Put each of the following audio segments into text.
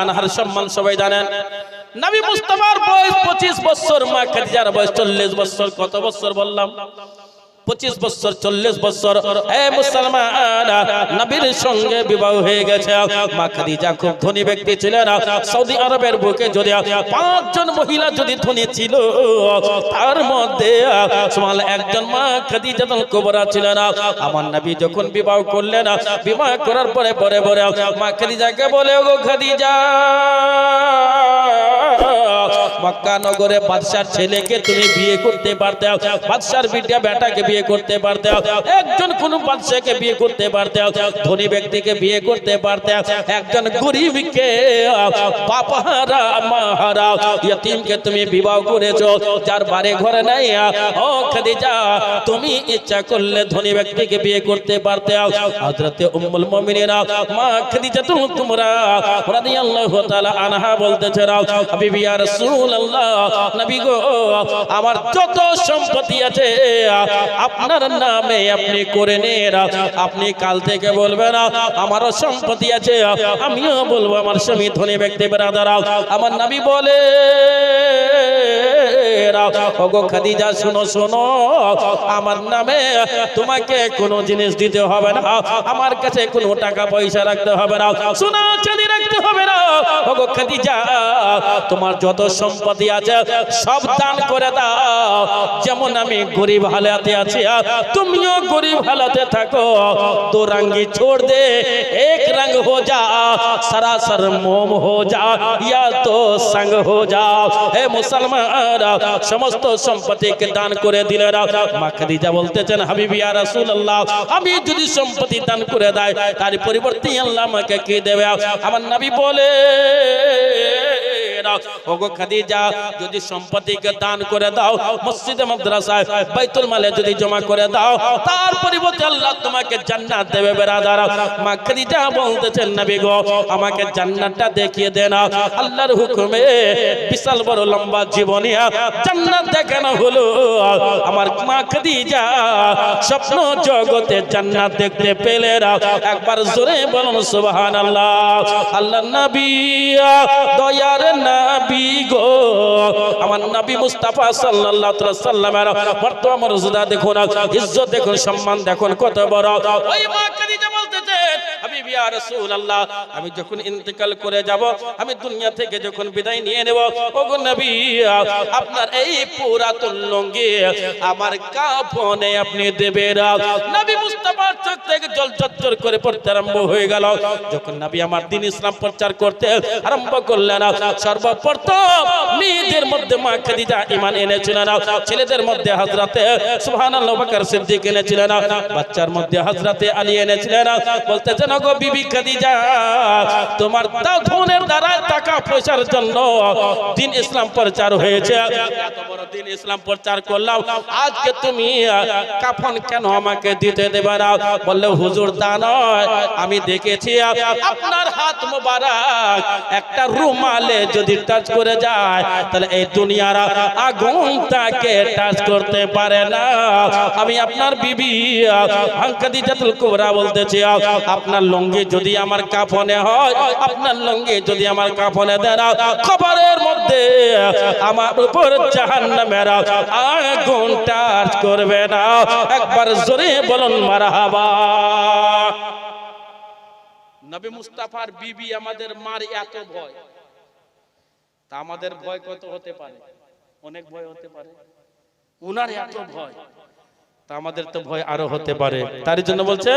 আনহার সম্মান সবাই জানেন। নবী মুস্তাফার বয়স 25 বছর, মা খাদিজার বয়স 40 বছর, কত বছর বললাম? 25 বছর 40 বছর, এ মুসলমান, নবীর সঙ্গে বিবাহ হয়ে গেছে। মা খাদিজা খুব ধনী ব্যক্তি ছিলেন। সৌদি আরবের বুকে যদি পাঁচজন মহিলা যদি ধনী ছিল, তার মধ্যে সুমাল একজন মা খাদিজাতুল কুবরা ছিলেন। আমার নবী যখন বিবাহ করলেন, বিবাহ করার পরে পরে পরে মা খাদিজাকে বলে ও খাদিজা! মক্কা নগরে বাদশার ছেলেকে তুমি বিয়ে করতে পারতে বাদশার বিটা বেটাকে বিয়ে করতে পারতে একজন কোন বাদশাকে বিয়ে করতে পারতে ধনী ব্যক্তিকে বিয়ে করতে পারতে একজন গরিবকে বাপাহারা, মাহারা, ইয়তিমকে তুমি বিবাহ করেছ। যার বাড়ি ঘরে নাই। ও খাদিজা, তুমি ইচ্ছা করলে ধনী ব্যক্তিকে বিয়ে করতে পারতে হযরতে উম্মুল মুমিনিনা মা খাদিজাতুল কুবরা রাদিয়াল্লাহু তাআলা আনহা বলতেছেন হাবিবি ইয়া আমার যত সম্পত্তি আছে, আপনার নামে আপনি করে নেন। আপনি কাল থেকে বলবেন, আমারও সম্পত্তি আছে, আমিও বলব, আমার স্বামী ধনী ব্যক্তি, বেরাদার। আমার নবী বলে খাদিজা আমার নামে তোমাকে কোনো জিনিস দিতে হবে না, আমার কাছে কোনো টাকা পয়সা রাখতে হবে না, সোনা চাঁদি রাখতে হবে না খাদিজা, তোমার যত সম্পত্তি আছে সব দান করে দাও, যেমন আমি গরিব হালাতে আছি, তুমিও গরিব হালাতে থাকো তো রাঙ্গি ছোড় দে, এক রঙ হো যা সারাসর মোম হো যা, ইয়া তো সঙ্গ হো যা, হে মুসলমান সমস্ত সম্পত্তিকে দান করে দিলেন মা খাদিজা বলতেছেন, হাবিবি আর রাসূলুল্লাহ, আমি যদি সম্পত্তি দান করে দেয়, তার পরিবর্তে আল্লাহ আমাকে কি দেবে? আমার নবী বলে যদি সম্পত্তিকে দান করে দাও, মসজিদে, মাদ্রাসায়, বাইতুল মালে যদি জমা করে দাও, তার পরিবর্তে আল্লাহ তোমাকে জান্নাত দেবে বেরাদার। মা খাদিজা বলতেছেন, নবী গো, আমাকে জান্নাতটা দেখিয়ে দেন আল্লাহর হুকুমে বিশাল বড় লম্বা জীবনী জান্নাত দেখানো হলো। আমার মা খাদিজা স্বপ্ন জগতে জান্নাত দেখতে পেলে একবার জোরে বলুন, সুবহানাল্লাহ। আল্লাহ নবী দয়ার আমার নবী মুস্তাফা দেখুন ইজ্জত দেখুন সম্মান দেখুন কত বড়। আমি যখন ইন্তেকাল করে যাব, আমি দুনিয়া থেকে যখন বিদায় নিয়ে নেব, ওগো নবী, আপনার এই পুরাতন লুঙ্গি আমার কাফনে আপনি দেবেন। নবী মুস্তাফার চোখ থেকে জল চচ্চর করে পড়তে আরম্ভ হয়ে গেল। যখন নবী আমার দিন ইসলাম প্রচার করতে আরম্ভ করলেন, সর্বপ্রথম মেয়েদের মধ্যে মা খাদিজা ঈমান এনেছিলেন ছেলেদের মধ্যে হযরতে সুবহানাল্লাহ বকর সিদ্দিক এনেছিলেন বাচ্চার মধ্যে হযরতে আলী এনেছিলেন বলতেছেন গো বিবি খাদিজা, তোমার ধনের দ্বারা টাকা পয়সার জন্য দিন ইসলাম প্রচার হয়েছে। তুমি কাফন কেন আমাকে দিতে দেবে না? বললে, হুজুর, তা নয়। আমি দেখেছি, আপনার হাত মোবারক একটা রুমালে যদি টাচ করে যায়, তাহলে এই দুনিয়ার আগুন তাকে টাচ করতে পারে না। আমি আপনার বিবি হাঙ্কাদিজাতুল কুবরা বলতেছি আপনার লঙ্গে যদি আমার কাফনে হয়, আপনার লঙ্গে যদি আমার কাফনে দেন খবরের মধ্যে আমার উপর জাহান্নামের আগুন টাচ করবে না। একবার জোরে বলুন, মারহাবা। নবী মুস্তাফার বিবি আমাদের মার এত ভয়। তা আমাদের ভয় কত হতে পারে? অনেক ভয় হতে পারে। উনার এত ভয়। আমাদের তো ভয় আরও হতে পারে। তার জন্য বলছে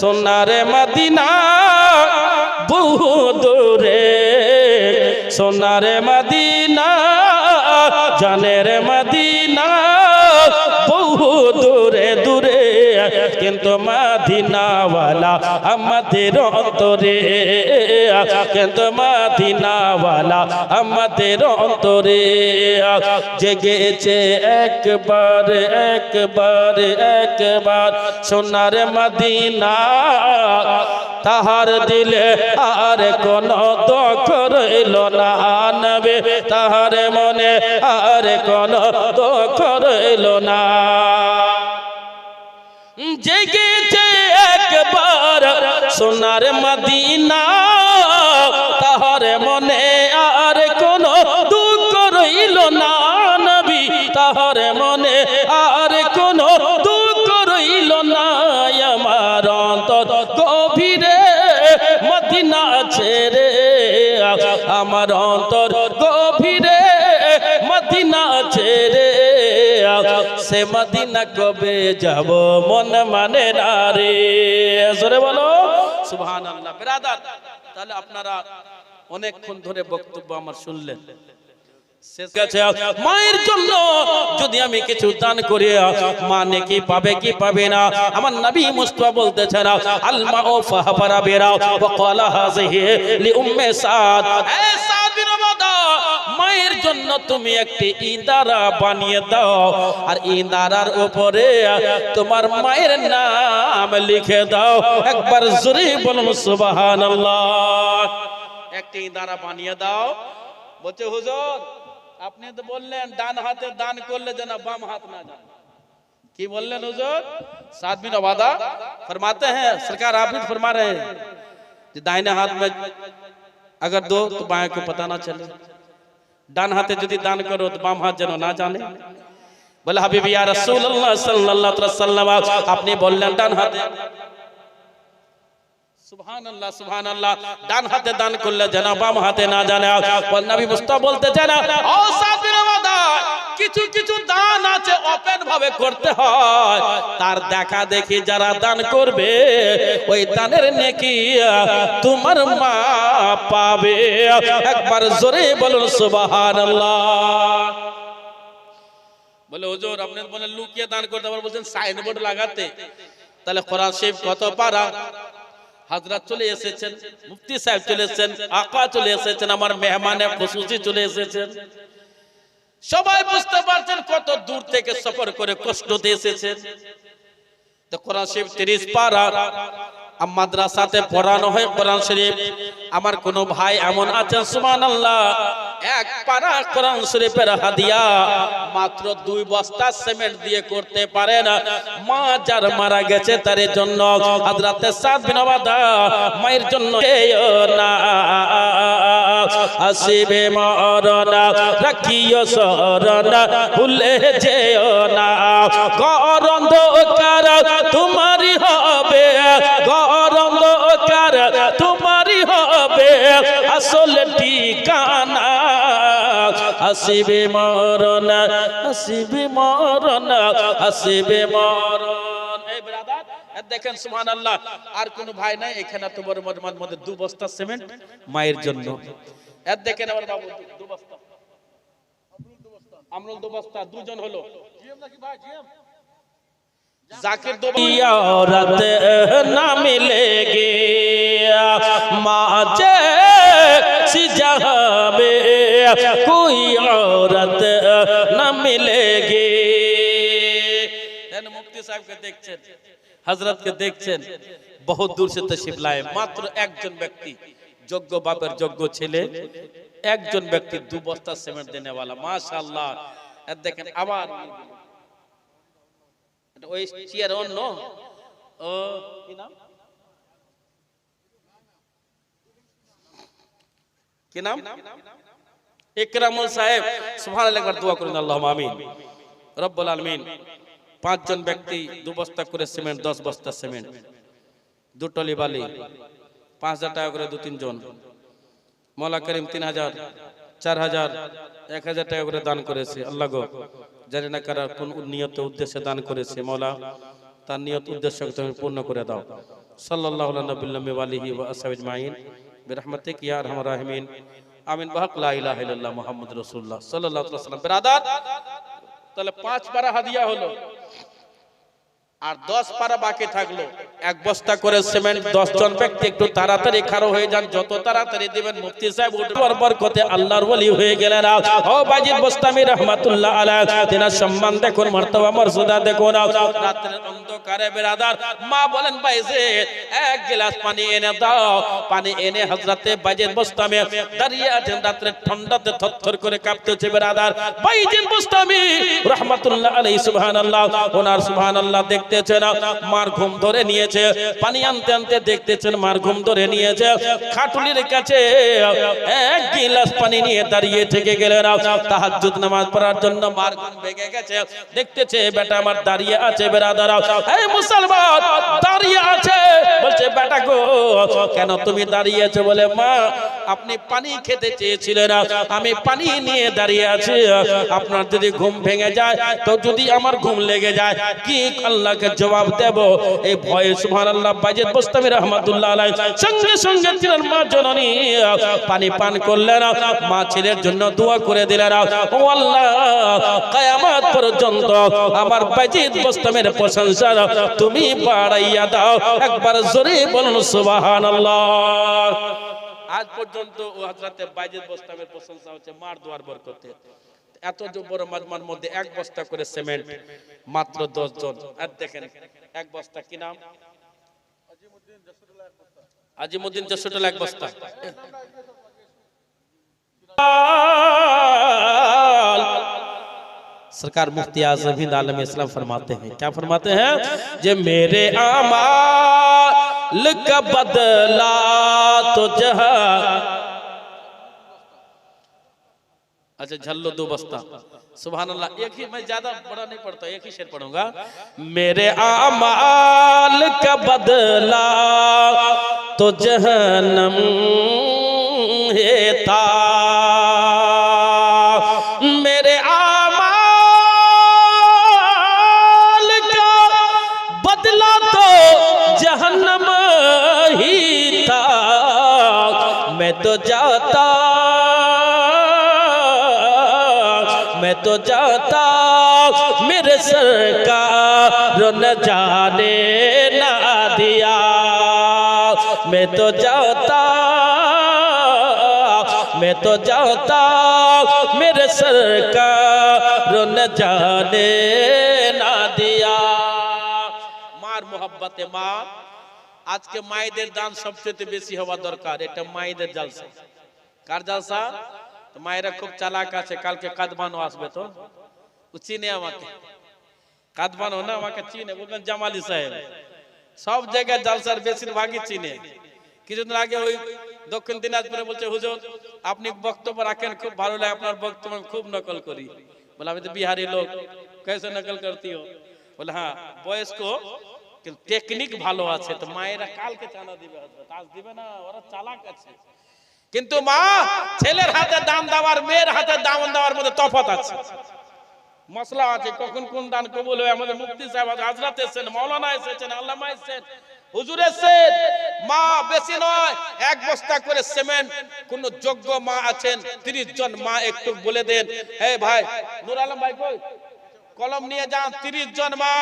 সোনারে মাদিনা বহু দূরে। সোনারে মাদিনা জানের মাদিনা বহু কিন্তু মাদিনাওয়ালা আমাদের অন্তরে। কিন্তু মাদিনাওয়ালা আমাদের অন্তরে। জেগেছে একবার একবার একবার সোনার মদিনা। তাহার দিলে আর কোন দুঃখ রইল না নবে। তাহার মনে আর কোন দুঃখ রইল না। জেগেছে একবার সোনার মদিনা। তাহার মনে আর কোনো দুঃখ রইল না নবী। তাহার মনে আর কোনো দুঃখ রইল না। আমার অন্তর গভীরে মদিনা ছেড়ে, আমার অন্তর সে মদিনা কবে যাব? মন মানে না রে। জোরে বলো। সুবহান আল্লাহ বেরাদার তাহলে আপনারা অনেকক্ষণ ধরে বক্তব্য আমার শুনলেন। মায়ের জন্য যদি আমি কিছু দান করি মা নেকি পাবে কি পাবে না? আমার নবী মুস্তাফা বলতেছেন আলমা ও ফাহবারা বেরা ওয়া ক্বালা হাযিহি লি উম্মে সাদ। এ تم ایک دوارا حضور ساتھ فرماتے ہیں سرکار آپ بھی فرما رہے ہیں دائیں ہاتھ میں اگر دو تو بائیں کو پتہ نہ چلے ডান হাতে যদি দান করো, বাম হাত যেন না জানে। বলে, হাবিব, ইয়া রাসূলুল্লাহ সাল্লাল্লাহু আলাইহি সাল্লাম আপনি বললেন ডান হাতে। সুবহানাল্লাহ সুবহানাল্লাহ। ডান হাতে দান করলে যেন বাম হাতে না জানে। নবী মুস্তাফা বলতে চায় না ও সাবির কিছু কিছু দান ওপেন ভাবে করতে হয়। তার দেখা দেখি যারা দান করবে, ওই দানের নেকি তোমার মা পাবে। একবার জোরে বলুন, সুবহানাল্লাহ। বলে, হুজুর, আপনি বলেন লুকিয়ে দান করতে আবার বলছেন, সাইনবোর্ড লাগাতে। তাহলে কোরআন শরীফ কত পারা? হাজরাত চলে এসেছেন, মুফতি সাহেব চলে এসেছেন, আকা চলে এসেছেন, আমার মেহমানে খুশুসি চলে এসেছেন। সবাই বুঝতে পারছেন কত দূর থেকে সফর করে কষ্ট দিয়ে এসেছেন। কোরআন শরীফ মাদ্রাসাতে পড়ানো হয় কোরআন শরীফ। আমার কোন ভাই এমন আছেন, সুবহানাল্লাহ, এক পারা কোরআন শরীফের হাদিয়া মাত্র দুই বস্তা সিমেন্ট দিয়ে করতে পারে না। মা যার মারা গেছে তার জন্য হযরতে সাদ বিন মায়ের জন্য আসিবে মরনা রাখিও সরনা ভুলে যেও না। গরন্দ কার তোমারই হবে। গরন্দ কার তোমারই হবে। আসল ঠিকানা। আসিবে মরনা আসিবে মরনা আসিবে মরণ। দেখেন সুবহান আল্লাহ আর কোন ভাই নাই, এখানে তো বড় মর্মার মধ্যে দু বস্তা সিমেন্ট, মায়ের জন্য। এর দেখেন আমার বাবু আমরুল দুজন হলো। না মিলে মাঝে না মিলে সাহেবকে দেখছেন হজরতকে দেখছেন। বহু দূর সে তশরিফ মাত্র একজন ব্যক্তি। যোগ্য বাপের যোগ্য ছেলে, একজন ব্যক্তি দু বস্তা সিমেন্ট দেনে वाला মাশাআল্লাহ। দেখেন আবার ওই চেয়ার অন্য। ও, কি নাম? কি নাম? ইকরামুল সাহেব। সুবহানাল্লাহ, একবার দোয়া করুন, আল্লাহুম্মা আমিন। রব্বুল আলামিন, পাঁচজন ব্যক্তি দু বস্তা করে সিমেন্ট, দশ বস্তা সিমেন্ট, দু টলি বালি পাঁচ হাজার টাকা করে দু তিনজন মৌলা করিম তিন হাজার, চার হাজার, এক হাজার টাকা করে দান করেছে। আল্লাহ গো, জানি না কারা কোন নিয়ত উদ্দেশ্যে দান করেছে মৌলা তার নিয়ত উদ্দেশ্য তুমি পূর্ণ করে দাও। ইয়া আরহামার রাহিমিন। আমিন। তাহলে পাঁচ পারা হাদিয়া হলো। আর দশ পারা বাকি থাকল। এক বস্তা করে সিমেন্ট, দশ জন ব্যক্তি একটু তাড়াতাড়ি খারো হয়ে যান, যত তাড়াতাড়ি দিবেন মুফতি সাহেব উঠবার বরকতে আল্লাহর ওলি হয়ে গেলেন। ও বাজিদ বস্তামি রহমাতুল্লাহ আলাইহি, তিনার সম্মান দেখুন, মর্তবা মর্যাদা দেখুন। রাতের অন্ধকারে বেরাদার, মা বলেন বাইজে এক গ্লাস পানি এনে দাও। পানি এনে হযরতে বাজিদ বস্তামি দাঁড়িয়ে আছেন, রাত্রে ঠান্ডাতে থরথর করে কাঁপতেছে বেরাদার। বাইজিদ বস্তামি রহমাতুল্লাহ আলাইহি, সুবহানাল্লাহ। ওনার সুবহানাল্লাহ দেখতে দেখতেছেন, মার ঘুম ধরে নিয়েছে। পানি আনতে আনতে দেখতেছেন, মার ঘুম ধরে নিয়েছে। খাটুলির কাছে এক গিলাস পানি নিয়ে দাঁড়িয়ে থেকে গেলেন। তাহাজ্জুদ নামাজ পড়ার জন্য মার ঘুম ভেঙে গেছে। দেখতেছে, বেটা আমার দাঁড়িয়ে আছে, বেরাদার। এই মুসলমান, দাঁড়িয়ে আছে। বলছে, বেটা গো, কেন তুমি দাঁড়িয়ে আছো? বলে, মা আপনি পানি খেতে চেয়েছিলেন আমি পানি নিয়ে দাঁড়িয়ে আছি আপনার যদি ঘুম ভেঙে যায়, তো যদি আমার ঘুম লেগে যায়, কি আল্লাহকে জবাব দেব? এই ভয়ে সুবহানাল্লাহ বাজিদ বুস্তামি রহমাতুল্লাহ আলাইহি, সঙ্গে সঙ্গে ছিলেন মা জননী পানি পান করলেন মা ছেলের জন্য দোয়া করে দিলেন ও আল্লাহ, কিয়ামত পর্যন্ত আমার বাজিদ বুস্তামের প্রশংসা তুমি বাড়াইয়া দাও, একবার জোরে বলুন সুবহানাল্লাহ। আজ পর্যন্ত ও হযরতে বাইজিদ বোস্তামের প্রশংসা হচ্ছে মার দোয়ার বরকতে এত যে বড় মাজমার মধ্যে এক বস্তা করে সিমেন্ট মাত্র 10 জন আর দেখেন এক বস্তা কি নাম আজিমুদ্দিন যশোটলা এক বস্তা सरकार मुफ्ती आजम हिंद आलम इस्लाम फरमाते हैं क्या फरमाते हैं जे मेरे अमाल کا بدلا تو جہاں اچھا جھلو دو بستہ سبحان اللہ، ایک ہی، میں زیادہ بڑا نہیں پڑھتا، ایک ہی شیر پڑھوں گا۔ میرے آمال کا بدلا تو جہنم ہے تا جاتا، میں تو جاتا، میرے سرکار نہ جانے نہ دیا۔ میں تو جاتا، میں تو جاتا، میرے سرکار نہ جانے نہ دیا۔ مار محبت مار سب سے تبیسی ہوا درکار ایٹا مائی এটা جل سے কার জালসা? তো মায়েরা খুব চালাক আছে, কালকে কাদবানো আসবে তো। ও চিনে আমাকে। কাদবানো না, আমাকে চিনে। বলবেন জামালি সাহেব, সব জায়গায় জালসার বেশিরভাগই চিনে। কিছুদিন আগে ওই দক্ষিণ দিনাজপুরে বলছে, হুজুর, আপনি বক্তব্য রাখেন, খুব ভালো লাগে আপনার বক্তব্য খুব নকল করি। বলে, আমি তো বিহারি লোক, কেসে নকল করতি হো বলে হ্যাঁ বয়স্ক, কিন্তু টেকনিক ভালো আছে, তো মায়েরা কালকে চাঁদা দিবে আজ দিবে না, ওরা চালাক আছে। কিন্তু মা ছেলের হাতে দাম দেওয়ার মেয়ের হাতে দাম দেওয়ার মধ্যে তফাত আছে। মশলা আছে কখন কোন দান কবুল হয় আমাদের মুফতি সাহেব আছে, হযরত এসেছেন মাওলানা এসেছেন আল্লামা এসেছেন হুজুর এসেছেন। মা বেশি নয় এক বস্তা করে সিমেন্ট কোন যোগ্য মা আছেন 30 জন মা একটু বলে দেন। হে ভাই নূর আলম ভাই কলম নিয়ে যান 30 জন মা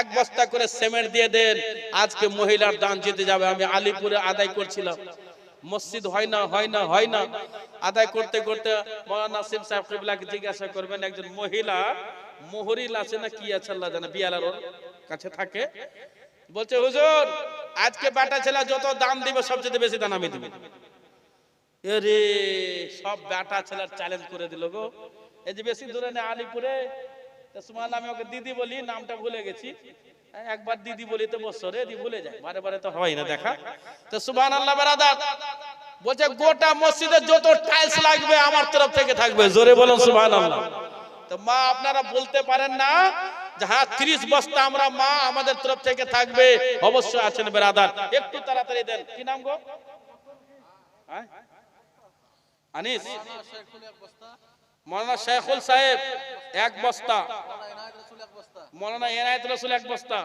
এক বস্তা করে সিমেন্ট দিয়ে দেন। আজকে মহিলার দান জিতে যাবে আমি আলিপুরে আদায় করছিলাম। মসজিদ হয় না হয় না হয় না। আদায় করতে করতে মৌলানা নাসিম সাহেব জিজ্ঞাসা করবেন, একজন মহিলা, মোহরিল আছে না কি আছে আল্লাহ জানে বিয়ালার কাছে থাকে। বলছে, হুজুর, আজকে বেটা ছেলে যত দাম দিবে, সবচেয়ে বেশি দান আমি দিব। এরে, সব বেটা ছেলের চ্যালেঞ্জ করে দিল গো। এই যে বেশি দূরে না আলিপুরে সুমান আমি ওকে দিদি বলি, নামটা ভুলে গেছি। একবার দিদি বলি তো বছরে দি ভুলে যায় বারে বারে তো হয় না দেখা। তো সুবহান আল্লাহ বারাদাত বলছে গোটা মসজিদে যত টাইলস লাগবে আমার তরফ থেকে থাকবে জোরে বলুন সুবহান আল্লাহ তো মা আপনারা বলতে পারেন না হ্যাঁ ত্রিশ বস্তা আমরা মা আমাদের তরফ থেকে থাকবে অবশ্যই আছেন বেরাদার একটু তাড়াতাড়ি দেন কি নাম গো? হ্যাঁ? আনিস? মৌলানা শেখুল সাহেব, এক বস্তা। মৌলানা এনায়ত রসুল এক বস্তা।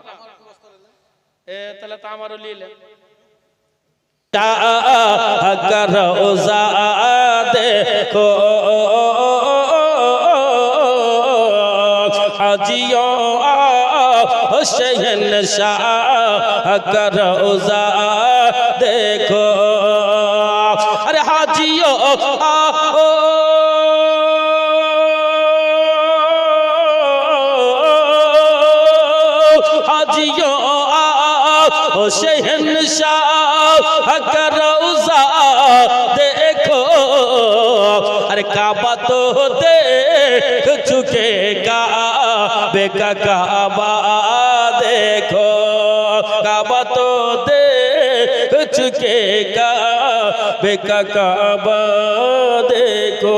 এ, তাহলে তো আমারও লিলে। করোজা দেখো, হাজিও শহন শাহ করোজা দেখো शहनशाह करोजा देखो अरे काबा तो देख चुके काबे का काबा देखो काबा तो देख चुके काबे का काबा देखो